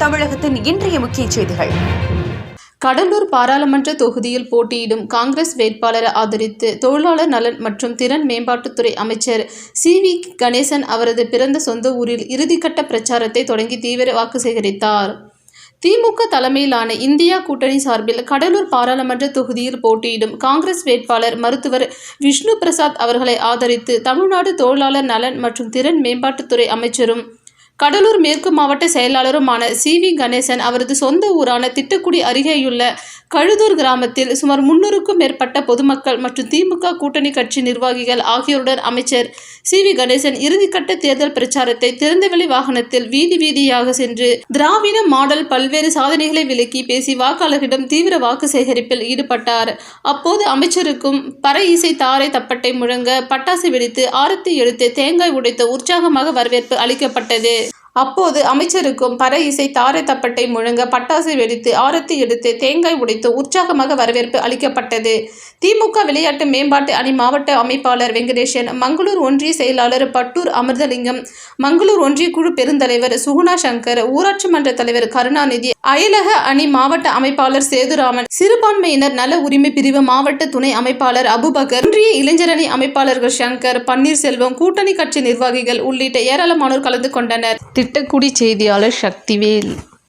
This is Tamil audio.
தமிழகத்தின் இன்றைய முக்கிய செய்திகள். கடலூர் பாராளுமன்ற தொகுதியில் போட்டியிடும் காங்கிரஸ் வேட்பாளரை ஆதரித்து தொழிலாளர் நலன் மற்றும் திறன் மேம்பாட்டுத்துறை அமைச்சர் சி வி கணேசன் அவரது பிறந்த சொந்த ஊரில் இறுதிக்கட்ட பிரச்சாரத்தை தொடங்கி தீவிர வாக்கு சேகரித்தார். திமுக தலைமையிலான இந்தியா கூட்டணி சார்பில் கடலூர் பாராளுமன்ற தொகுதியில் போட்டியிடும் காங்கிரஸ் வேட்பாளர் மருத்துவர் விஷ்ணு பிரசாத் அவர்களை ஆதரித்து தமிழ்நாடு தொழிலாளர் நலன் மற்றும் திறன் மேம்பாட்டுத்துறை அமைச்சரும் கடலூர் மேற்கு மாவட்ட செயலாளருமான சி வி கணேசன் அவரது சொந்த ஊரான திட்டக்குடி அருகேயுள்ள கழுதூர் கிராமத்தில் சுமார் முன்னூறுக்கும் மேற்பட்ட பொதுமக்கள் மற்றும் திமுக கூட்டணி கட்சி நிர்வாகிகள் ஆகியோருடன் அமைச்சர் சி. வி. கணேசன் இறுதிக்கட்ட தேர்தல் பிரச்சாரத்தை திறந்தவெளி வாகனத்தில் வீதி வீதியாக சென்று திராவிட மாடல் பல்வேறு சாதனைகளை விலக்கி பேசி வாக்காளர்களிடம் தீவிர வாக்கு சேகரிப்பில் ஈடுபட்டார். அப்போது அமைச்சருக்கும் பறை இசை தாரை தப்பட்டை முழங்க பட்டாசு வெடித்து ஆரத்தி எடுத்து தேங்காய் உடைத்து உற்சாகமாக வரவேற்பு அளிக்கப்பட்டது. அப்போது அமைச்சருக்கும் பற இசை தாரை தப்பட்டை முழங்க பட்டாசு வெடித்து ஆரத்தி எடுத்து தேங்காய் உடைத்து உற்சாகமாக வரவேற்பு அளிக்கப்பட்டது. திமுக விளையாட்டு மேம்பாட்டு அணி மாவட்ட அமைப்பாளர் வெங்கடேசன் மங்களூர் ஒன்றிய செயலாளர் பட்டூர் அமிர்தலிங்கம் மங்களூர் ஒன்றிய குழு பெருந்தலைவர் சுகுணா சங்கர் ஊராட்சி மன்ற தலைவர் கருணாநிதி அயலக அணி மாவட்ட அமைப்பாளர் சேதுராமன் சிறுபான்மையினர் நல உரிமை பிரிவு மாவட்ட துணை அமைப்பாளர் அபுபகர் ஒன்றிய இளைஞரணி அமைப்பாளர்கள் சங்கர் பன்னீர்செல்வம் கூட்டணி கட்சி நிர்வாகிகள் உள்ளிட்ட ஏராளமானோர் கலந்து கொண்டனர். திட்டக்குடி செய்தியாளர் சக்திவேல்.